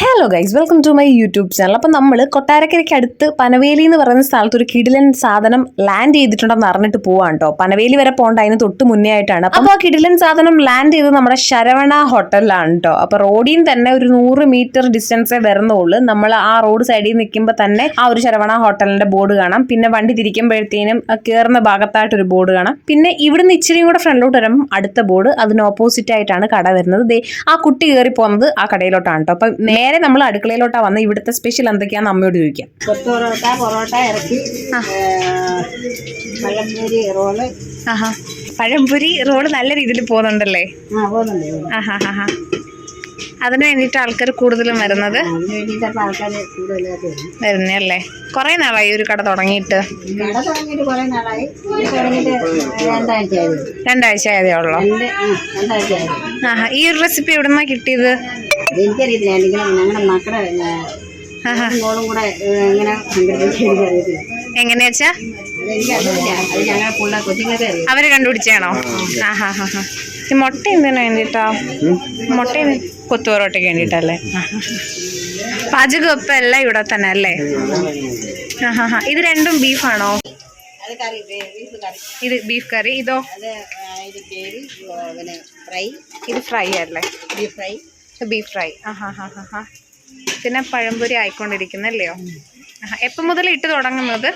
Hello guys welcome to my YouTube channel അപ്പം നമ്മൾ കൊട്ടാരക്കരയ്ക്ക് അടുത്ത് പനവേലി എന്ന് പറയുന്ന സ്ഥലത്ത് ഒരു കിടിലൻ സാധനം ലാൻഡ് ചെയ്തിട്ടുണ്ടെന്ന് അറിഞ്ഞിട്ട് പോവാണ് കേട്ടോ പനവേലി വരെ പോകേണ്ട അതിന് തൊട്ട് മുന്നേ ആയിട്ടാണ്. അപ്പോൾ ആ കിടിലൻ സാധനം ലാൻഡ് ചെയ്തത് നമ്മുടെ ശരവണ ഹോട്ടലിലാണ് കേട്ടോ അപ്പോൾ റോഡിൽ നിന്ന് തന്നെ ഒരു നൂറ് മീറ്റർ ഡിസ്റ്റൻസേ വരുന്നുള്ളൂ. നമ്മൾ ആ റോഡ് സൈഡിൽ നിൽക്കുമ്പോൾ തന്നെ ആ ഒരു ശരവണ ഹോട്ടലിന്റെ ബോർഡ് കാണാം. പിന്നെ വണ്ടി തിരിക്കുമ്പോഴത്തേനും കയറുന്ന ഭാഗത്തായിട്ട് ഒരു ബോർഡ് കാണാം. പിന്നെ ഇവിടുന്ന് ഇച്ചിരിയും കൂടെ ഫ്രണ്ടിലോട്ട് വരുമ്പോൾ അടുത്ത ബോർഡ് അതിന് ഓപ്പോസിറ്റ് ആയിട്ടാണ് കട വരുന്നത്. ആ കുട്ടി കയറി പോകുന്നത് ആ കടയിലോട്ടാണ് കേട്ടോ അപ്പം നേരെ നമ്മൾ അടുക്കളയിലോട്ടാണ് വന്ന് ഇവിടുത്തെ സ്പെഷ്യൽ എന്തൊക്കെയാണെന്ന് അമ്മയോട് ചോദിക്കാം. പൊറോട്ട പൊറോട്ട പഴംപൊരി റോൾ. ആഹാ. പഴംപൊരി റോഡ് നല്ല രീതിയിൽ പോകുന്നുണ്ടല്ലേ. ആഹാ ഹാ അതിന് വേണ്ടിയിട്ട് ആൾക്കാർ കൂടുതലും വരുന്നത്? വരുന്നല്ലേ കുറെ നാളായി ഒരു കട തുടങ്ങിയിട്ട്. രണ്ടാഴ്ച ആയത് ഉള്ളൂ? ആഹാ. ഈ ഒരു റെസിപ്പി എവിടെന്നാ കിട്ടിയത്? എനിക്കറിയത്തില്ല. അല്ലെങ്കിൽ ഞങ്ങളുടെ മക്കളെ മോളും കൂടെ എങ്ങനെ ഇങ്ങനെ സംഘടിപ്പിച്ച് എനിക്കറിയത്തില്ല. എങ്ങനെയാ വെച്ചാ? അവർ കണ്ടുപിടിച്ചാണോ? ആഹാ ഹാ ഹാ. ഈ മുട്ട എന്തിനു വേണ്ടിയിട്ടാ മുട്ട കൊത്തു പൊറോട്ടയ്ക്ക് വേണ്ടിയിട്ടല്ലേ ആഹാ. പാചകം ഇപ്പം എല്ലാം ഇവിടെ തന്നെ അല്ലേ? ആഹാ ഹാ. ഇത് രണ്ടും ബീഫാണോ? അത് കറി ബീഫ് കറി. ഇത് ബീഫ് കറി. ഇതോ? അത് ഇത് ഗ്രേവി പിന്നെ ഫ്രൈ. ഇത് ഫ്രൈ അല്ലേ? Beef fry. ബീഫ് ഫ്രൈ ആ ഹാ ഹാ ഹാ ഹാ. പിന്നെ പഴംപൊരി ആയിക്കൊണ്ടിരിക്കുന്നല്ലയോ? എപ്പം മുതൽ ഇട്ട് തുടങ്ങുന്നത്?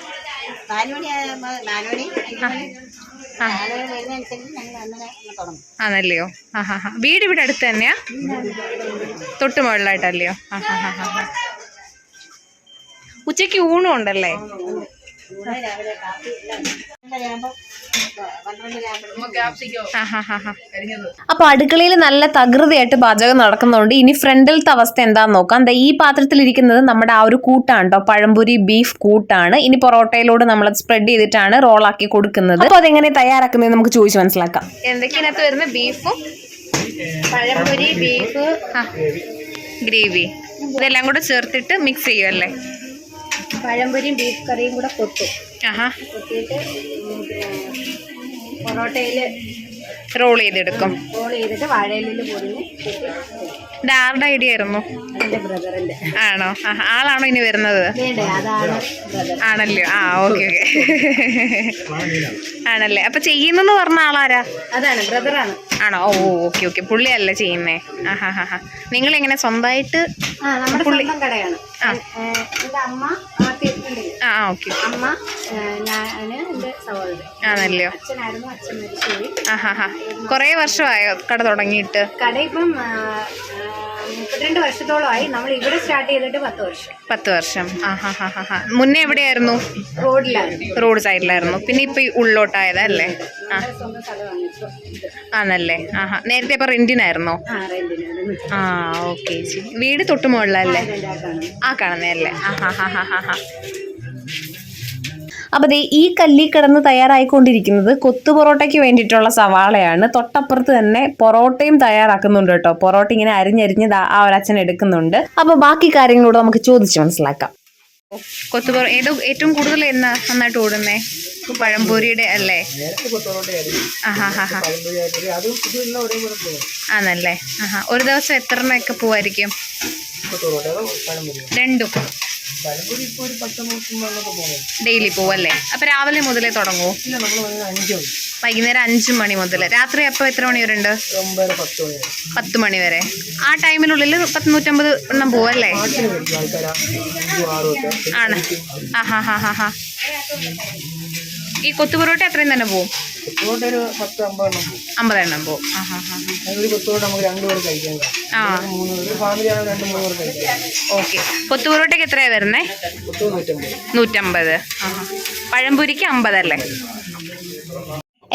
ആണല്ലയോ ആ. ഹാ ഹാ. വീട് ഇവിടെ അടുത്ത് തന്നെയാ? തൊട്ട് മുകളിലായിട്ടല്ലയോ? ആ ഹാ ഹാ ഹാ. ഉച്ചയ്ക്ക് ഊണും അപ്പൊ അടുക്കളയിൽ നല്ല തകൃതിയായിട്ട് പാചകം നടക്കുന്നുണ്ട്. ഇനി ഫ്രണ്ടിലത്തെ അവസ്ഥ എന്താന്ന് നോക്കാം. ദാ ഈ പാത്രത്തിൽ ഇരിക്കുന്നത് നമ്മുടെ ആ ഒരു കൂട്ടാണ് കേട്ടോ പഴംപൊരി ബീഫ് കൂട്ടാണ്. ഇനി പൊറോട്ടയിലൂടെ നമ്മൾ സ്പ്രെഡ് ചെയ്തിട്ടാണ് റോളാക്കി കൊടുക്കുന്നത്. അപ്പൊ അതെങ്ങനെ തയ്യാറാക്കുന്നത് നമുക്ക് ചോദിച്ചു മനസ്സിലാക്കാം. എന്തൊക്കെയാണ് വരുന്നത് ബീഫും പഴംപൊരി ബീഫ് ഗ്രേവി. ഇതെല്ലാം കൂടെ ചേർത്തിട്ട് മിക്സ് ചെയ്യുമല്ലേ പഴംപൊരിയും ബീഫ് കറിയും കൂടെ കൊത്തും ആഹാ. പൊറോട്ടയിൽ റോൾ ചെയ്തെടുക്കും. റോൾ ചെയ്തിട്ട് വാഴയിലിൽ പൊടിഞ്ഞ് ഇത് ആരുടെ ഐഡിയ ആയിരുന്നു? ബ്രദറിന്റെ ആണോ. ആളാണോ ഇനി വരുന്നത്? അതാണ് ആണല്ലോ? ആ ഓക്കെ ഓക്കെ. ആണല്ലേ? അപ്പൊ ചെയ്യുന്നെന്ന് പറഞ്ഞ ആളാരാ? അതാണ് ബ്രദറാണ്. ആണോ? ഓ ഓക്കെ ഓക്കെ. പുള്ളിയല്ല ചെയ്യുന്നേ. ആഹാ ഹാ ഹാ നിങ്ങൾ എങ്ങനെ സ്വന്തമായിട്ട് പുള്ളി കടയാണ്. അമ്മ ആ ഓക്കെ. അമ്മ ഞാൻ എന്റെ സഹോദരൻ. ആണല്ലോ അച്ഛനായിരുന്നു അച്ഛൻ മരിച്ചുപോയി. ആഹാ കൊറേ വർഷമായോ കട തുടങ്ങിയിട്ട്? കട ഇപ്പം മുപ്പത്തിരണ്ട് വർഷത്തോളമായി നമ്മൾ ഇവിടെ സ്റ്റാർട്ട് ചെയ്തിട്ട് പത്ത് വർഷം. പത്ത് വർഷം. ആഹാ ഹാ ഹാ ഹാ മുന്നേ എവിടെയായിരുന്നു? റോഡിലായിരുന്നു. റോഡ് സൈഡിലായിരുന്നു. പിന്നെ ഇപ്പൊ ഉള്ളോട്ടായതല്ലേ ആ. ആണല്ലേ? ആഹാ നേരത്തെ ഇപ്പൊ റെന്റിനായിരുന്നോ? ആ ആ ഓക്കെ. ചേച്ചി വീട് തൊട്ട് മുകളിലല്ലേ? ആ ആ കാണുന്നതല്ലേ? ആ ഹാ ഹാ ഹാ ഹാ ഹാ. അപ്പോൾ ദേ ഈ കല്ലി കിടന്ന് തയ്യാറായിക്കൊണ്ടിരിക്കുന്നത് കൊത്തു പൊറോട്ടയ്ക്ക് വേണ്ടിയിട്ടുള്ള സവാളയാണ്. തൊട്ടപ്പുറത്ത് തന്നെ പൊറോട്ടയും തയ്യാറാക്കുന്നുണ്ട് കേട്ടോ. പൊറോട്ട ഇങ്ങനെ അരിഞ്ഞരിഞ്ഞ് ദാ ആ ഒരു അച്ഛൻ എടുക്കുന്നുണ്ട്. അപ്പോൾ ബാക്കി കാര്യങ്ങളോട് നമുക്ക് ചോദിച്ച് മനസ്സിലാക്കാം. കൊത്തു പൊറോ ഏതോ ഏറ്റവും കൂടുതൽ എന്നാ നന്നായിട്ട് ഓടുന്നേ? പഴംപൊരിയുടെ അല്ലേ? ആണല്ലേ? ആഹാ. ഒരു ദിവസം എത്ര എണ്ണയൊക്കെ പോവായിരിക്കും രണ്ടും. ഡെയിലി പോവല്ലേ? അപ്പൊ രാവിലെ മുതലേ തുടങ്ങൂ? വൈകുന്നേരം അഞ്ചു മണി മുതൽ രാത്രി അപ്പൊ എത്ര മണി വരെ. ഉണ്ട് പത്ത് മണി വരെ. ആ ടൈമിനുള്ളിൽ പത്ത് നൂറ്റമ്പത് എണ്ണം പോവല്ലേ? ആണ് ആ ഹാ ഹാ ഹാ ഹാ ഈ കൊത്തു പൊറോട്ട അത്രയും തന്നെ പോവും? അമ്പതെണ്ണം പോവും. ഓക്കെ. കൊത്തു പൊറോട്ടയ്ക്ക് എത്രയാ വരുന്നേ? കൊത്തു നൂറ്റമ്പത്. പഴംപൊരിക്ക് അമ്പതല്ലേ?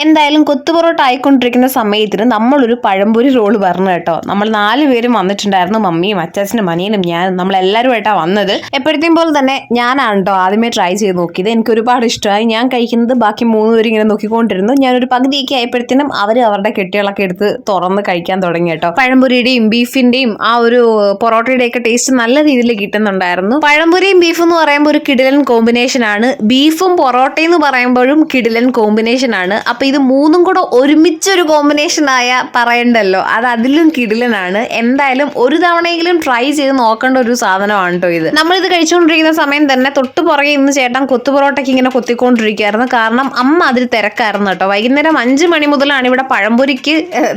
എന്തായാലും കൊത്തു പൊറോട്ട ആയിക്കൊണ്ടിരിക്കുന്ന സമയത്തിന് നമ്മളൊരു പഴംപൊരി റോൾ പറഞ്ഞു കേട്ടോ. നമ്മൾ നാല് പേരും വന്നിട്ടുണ്ടായിരുന്നു മമ്മിയും അച്ചാച്ചനും അനിയനും ഞാനും നമ്മളെല്ലാവരുമായിട്ടാണ് വന്നത്. എപ്പോഴത്തെയും പോലെ തന്നെ ഞാനാണ് കേട്ടോ ആദ്യമേ ട്രൈ ചെയ്ത് നോക്കിയത്. എനിക്ക് ഒരുപാട് ഇഷ്ടമായി. ഞാൻ കഴിക്കുന്നത് ബാക്കി മൂന്ന് പേരും ഇങ്ങനെ നോക്കിക്കൊണ്ടിരുന്നു. ഞാനൊരു പകുതിയൊക്കെ ആയപ്പോഴത്തേനും അവർ അവരുടെ കെട്ടികളൊക്കെ എടുത്ത് തുറന്ന് കഴിക്കാൻ തുടങ്ങി കേട്ടോ. പഴംപൊരിയുടെയും ബീഫിന്റെയും ആ ഒരു പൊറോട്ടയുടെയൊക്കെ ടേസ്റ്റ് നല്ല രീതിയിൽ കിട്ടുന്നുണ്ടായിരുന്നു. പഴംപൊരിയും ബീഫും എന്ന് പറയുമ്പോൾ ഒരു കിടിലൻ കോമ്പിനേഷൻ ആണ്. ബീഫും പൊറോട്ടയും എന്ന് പറയുമ്പോഴും കിടിലൻ കോമ്പിനേഷൻ ആണ്. അപ്പൊ ഇത് മൂന്നും കൂടെ ഒരുമിച്ചൊരു കോമ്പിനേഷൻ ആയ പറയണ്ടല്ലോ. അത് അതിലും കിടിലനാണ്. എന്തായാലും ഒരു തവണയെങ്കിലും ട്രൈ ചെയ്ത് നോക്കേണ്ട ഒരു സാധനമാണ് കേട്ടോ ഇത്. നമ്മളിത് കഴിച്ചുകൊണ്ടിരിക്കുന്ന സമയം തന്നെ തൊട്ട് പുറകെ ഇന്ന് ചേട്ടൻ കൊത്തു പൊറോട്ടയ്ക്ക് ഇങ്ങനെ കൊത്തിക്കൊണ്ടിരിക്കുകയായിരുന്നു. കാരണം അമ്മ അതിൽ തിരക്കായിരുന്നു കേട്ടോ വൈകുന്നേരം അഞ്ച് മണി മുതലാണ് ഇവിടെ പഴംപൊരിക്ക്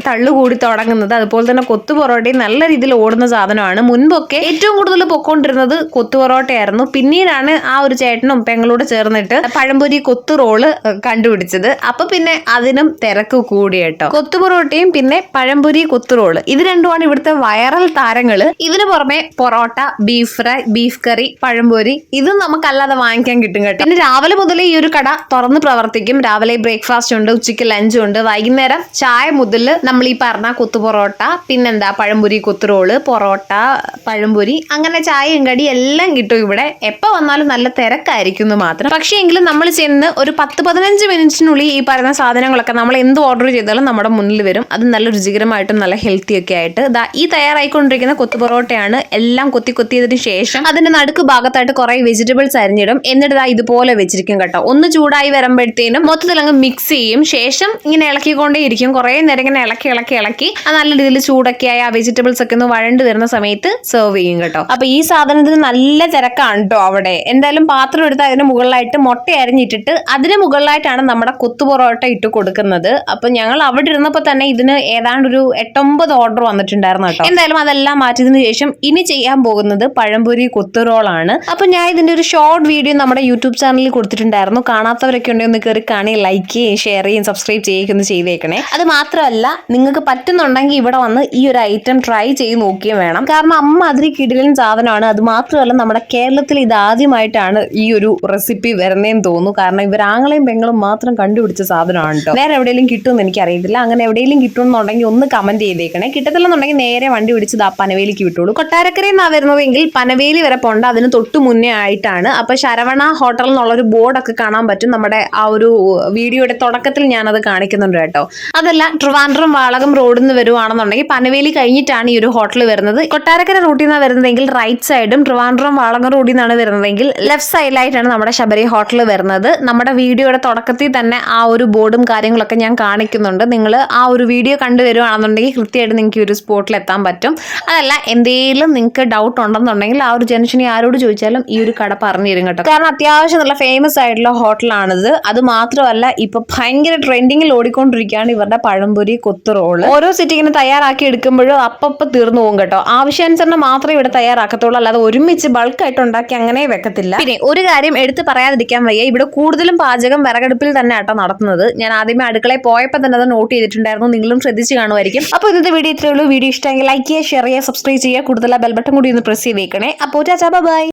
തള്ളുകൂടി തുടങ്ങുന്നത്. അതുപോലെ തന്നെ കൊത്തു പൊറോട്ടയും നല്ല രീതിയിൽ ഓടുന്ന സാധനമാണ്. മുൻപൊക്കെ ഏറ്റവും കൂടുതൽ പൊക്കോണ്ടിരുന്നത് കൊത്തു പൊറോട്ടയായിരുന്നു. പിന്നീടാണ് ആ ഒരു ചേട്ടനും പെങ്ങളോട് ചേർന്നിട്ട് പഴംപൊരി കൊത്തു റോൾ കണ്ടുപിടിച്ചത്. അപ്പൊ പിന്നെ അതിനും തിരക്ക് കൂടി കേട്ടോ. കൊത്തു പൊറോട്ടയും പിന്നെ പഴംപൊരി കൊത്തുറോൾ. ഇത് രണ്ടുമാണ് ഇവിടുത്തെ വൈറൽ താരങ്ങൾ. ഇതിനു പുറമെ porotta beef fry beef curry pazhampori. ഇതും നമുക്കല്ലാതെ വാങ്ങിക്കാൻ കിട്ടും കേട്ടോ. പിന്നെ രാവിലെ മുതൽ ഈ ഒരു കട തുറന്ന് പ്രവർത്തിക്കും. രാവിലെ ബ്രേക്ക്ഫാസ്റ്റ് ഉണ്ട് ഉച്ചയ്ക്ക് ലഞ്ച് ഉണ്ട്. വൈകുന്നേരം ചായ മുതൽ നമ്മൾ ഈ പറഞ്ഞ കൊത്തു പൊറോട്ട പിന്നെന്താ പഴംപൊരി കൊത്തുറോൾ പൊറോട്ട പഴംപൊരി അങ്ങനെ ചായയും കടി എല്ലാം കിട്ടും ഇവിടെ. എപ്പോ വന്നാലും നല്ല തിരക്കായിരിക്കും മാത്രം. പക്ഷേ എങ്കിലും നമ്മൾ ചെന്ന് ഒരു പത്ത് പതിനഞ്ച് മിനിറ്റിനുള്ളിൽ ഈ പറയുന്ന സാധനങ്ങളൊക്കെ നമ്മൾ എന്ത് ഓർഡർ ചെയ്താലും നമ്മുടെ മുന്നിൽ വരും. അത് നല്ല രുചികരമായിട്ടും നല്ല ഹെൽത്തി ഒക്കെ ആയിട്ട്. ദാ ഈ തയ്യാറായിക്കൊണ്ടിരിക്കുന്ന കൊത്തു പൊറോട്ടയാണ് എല്ലാം കൊത്തി കൊത്തിയതിനു ശേഷം അതിന്റെ നടുക്ക് ഭാഗത്തായിട്ട് കുറെ വെജിറ്റബിൾസ് അരിഞ്ഞിടും. എന്നിട്ട് ദാ ഇതുപോലെ വെച്ചിരിക്കും കേട്ടോ. ഒന്ന് ചൂടായി വരുമ്പോഴത്തേനും മൊത്തത്തിൽ അങ്ങ് മിക്സ് ചെയ്യും. ശേഷം ഇങ്ങനെ ഇളക്കിക്കൊണ്ടേ ഇരിക്കും. കുറെ നേരം ഇങ്ങനെ ഇളക്കി ഇളക്കി ഇളക്കി. ആ നല്ല രീതിയിൽ ചൂടൊക്കെ ആയി ആ വെജിറ്റബിൾസ് ഒക്കെ ഒന്ന് വഴണ്ട് വരുന്ന സമയത്ത് സെർവ് ചെയ്യും കേട്ടോ. അപ്പൊ ഈ സാധനത്തിന് നല്ല തിരക്കാണ് കേട്ടോ അവിടെ. എന്തായാലും പാത്രം എടുത്ത് അതിന് മുകളിലായിട്ട് മുട്ട അരിഞ്ഞിട്ടിട്ട് അതിന് മുകളിലായിട്ടാണ് നമ്മുടെ കൊത്തു പൊറോട്ട ഇട്ട് കൊടുക്കുന്നത്. അപ്പൊ ഞങ്ങൾ അവിടെ ഇരുന്നപ്പോൾ തന്നെ ഇതിന് ഏതാണ്ട് ഒരു എട്ടൊമ്പത് ഓർഡർ വന്നിട്ടുണ്ടായിരുന്നു കേട്ടോ. എന്തായാലും അതെല്ലാം മാറ്റിയതിനു ശേഷം ഇനി ചെയ്യാൻ പോകുന്നത് പഴംപൊരി കൊത്തുറോളാണ്. അപ്പൊ ഞാൻ ഇതിന്റെ ഒരു ഷോർട്ട് വീഡിയോ നമ്മുടെ യൂട്യൂബ് ചാനലിൽ കൊടുത്തിട്ടുണ്ടായിരുന്നു. കാണാത്തവരൊക്കെ ഉണ്ടെങ്കിൽ ഒന്ന് കയറി കാണി ലൈക്ക് ചെയ്യും ഷെയർ ചെയ്യും സബ്സ്ക്രൈബ് ചെയ്യുകയും ഒന്ന് ചെയ്തേക്കണേ. അത് മാത്രമല്ല നിങ്ങൾക്ക് പറ്റുന്നുണ്ടെങ്കിൽ ഇവിടെ വന്ന് ഈ ഒരു ഐറ്റം ട്രൈ ചെയ്ത് നോക്കുകയും വേണം. കാരണം അമ്മ അതിരി കിടിലൻ സാധനമാണ്. അത് മാത്രമല്ല നമ്മുടെ കേരളത്തിൽ ഇത് ആദ്യമായിട്ടാണ് ഈ ഒരു റെസിപ്പി വരുന്നതെന്ന് തോന്നുന്നു. കാരണം ഇവർ ആങ്ങളെയും പെങ്ങളും മാത്രം കണ്ടുപിടിച്ച സാധനമാണ്. കേട്ടോ വേറെ എവിടെയെങ്കിലും കിട്ടുമെന്ന് എനിക്ക് അറിയത്തില്ല അങ്ങനെ എവിടെയെങ്കിലും കിട്ടുമെന്നുണ്ടെങ്കിൽ ഒന്ന് കമന്റ് ചെയ്തേക്കണേ. കിട്ടത്തില്ലെന്നുണ്ടെങ്കിൽ നേരെ വണ്ടി പിടിച്ചത് ആ പനവേലിക്ക് വിട്ടോളൂ. കൊട്ടാരക്കരയിൽ നിന്നാണ് വരുന്നതെങ്കിൽ പനവേലി വരെ പോണ്ട അതിന് തൊട്ട് മുന്നേ ആയിട്ടാണ്. അപ്പൊ ശരവണ ഹോട്ടൽ എന്നുള്ളൊരു ബോർഡൊക്കെ കാണാൻ പറ്റും. നമ്മുടെ ആ ഒരു വീഡിയോയുടെ തുടക്കത്തിൽ ഞാനത് കാണിക്കുന്നുണ്ട് കേട്ടോ. അതല്ല ട്രിവാൻഡ്രം വാളകം റോഡിൽ നിന്ന് വരുവാണെന്നുണ്ടെങ്കിൽ പനവേലി കഴിഞ്ഞിട്ടാണ് ഈ ഒരു ഹോട്ടൽ വരുന്നത്. കൊട്ടാരക്കര റൂട്ടിൽ നിന്നാണ് വരുന്നതെങ്കിൽ റൈറ്റ് സൈഡും ട്രിവാൻഡ്രം വാളകം റോഡിൽ നിന്നാണ് വരുന്നതെങ്കിൽ ലെഫ്റ്റ് സൈഡിലായിട്ടാണ് നമ്മുടെ ശബരി ഹോട്ടൽ വരുന്നത്. നമ്മുടെ വീഡിയോയുടെ തുടക്കത്തിൽ തന്നെ ആ ഒരു ബോർഡും കാര്യങ്ങളൊക്കെ ഞാൻ കാണിക്കുന്നുണ്ട്. നിങ്ങൾ ആ ഒരു വീഡിയോ കണ്ടുവരുവാണെന്നുണ്ടെങ്കിൽ കൃത്യമായിട്ട് നിങ്ങൾക്ക് ഒരു സ്പോട്ടിൽ എത്താൻ പറ്റും. അതല്ല എന്തെങ്കിലും നിങ്ങൾക്ക് ഡൗട്ട് ഉണ്ടെന്നുണ്ടെങ്കിൽ ആ ഒരു ജംഗ്ഷനിൽ ആരോട് ചോദിച്ചാലും ഈ ഒരു കട പറഞ്ഞു തരും കേട്ടോ. കാരണം അത്യാവശ്യം നല്ല ഫേമസ് ആയിട്ടുള്ള ഹോട്ടലാണിത് അത് മാത്രമല്ല ഇപ്പൊ ഭയങ്കര ട്രെൻഡിങ്ങിൽ ഓടിക്കൊണ്ടിരിക്കുകയാണ് ഇവരുടെ പഴംപൊരി കൊത്തു റോൾ. ഓരോ സിറ്റിങ്ങിന് തയ്യാറാക്കി എടുക്കുമ്പോഴും അപ്പപ്പ തീർന്നു പോകും കേട്ടോ. ആവശ്യാനുസരണം മാത്രമേ ഇവിടെ തയ്യാറാക്കത്തുള്ളൂ. അല്ലാതെ ഒരുമിച്ച് ബൾക്കായിട്ട് ഉണ്ടാക്കി അങ്ങനെ വെക്കത്തില്ല. പിന്നെ ഒരു കാര്യം എടുത്ത് പറയാതിരിക്കാൻ വയ്യ. ഇവിടെ കൂടുതലും പാചകം വിറകടുപ്പിൽ തന്നെ ആട്ടോ നടത്തുന്നത്. ഞാൻ ആദ്യമേ അടുക്കളയിൽ പോയപ്പോൾ തന്നെ അത് നോട്ട് ചെയ്തിട്ടുണ്ടായിരുന്നു. നിങ്ങളും ശ്രദ്ധിച്ച് കാണുമായിരിക്കും. അപ്പോൾ ഇന്നത്തെ വീഡിയോ ഇത്രയേ ഉള്ളൂ. വീഡിയോ ഇഷ്ടമെങ്കിൽ ലൈക്ക് ചെയ്യുക ഷെയർ ചെയ്യുക സബ്സ്ക്രൈബ് ചെയ്യുക. കൂടുതൽ ബെൽ ബട്ടൺ കൂടി ഒന്ന് പ്രസ് ചെയ്തേക്കണേ. അപ്പോൾ ചാച്ചാ ബൈ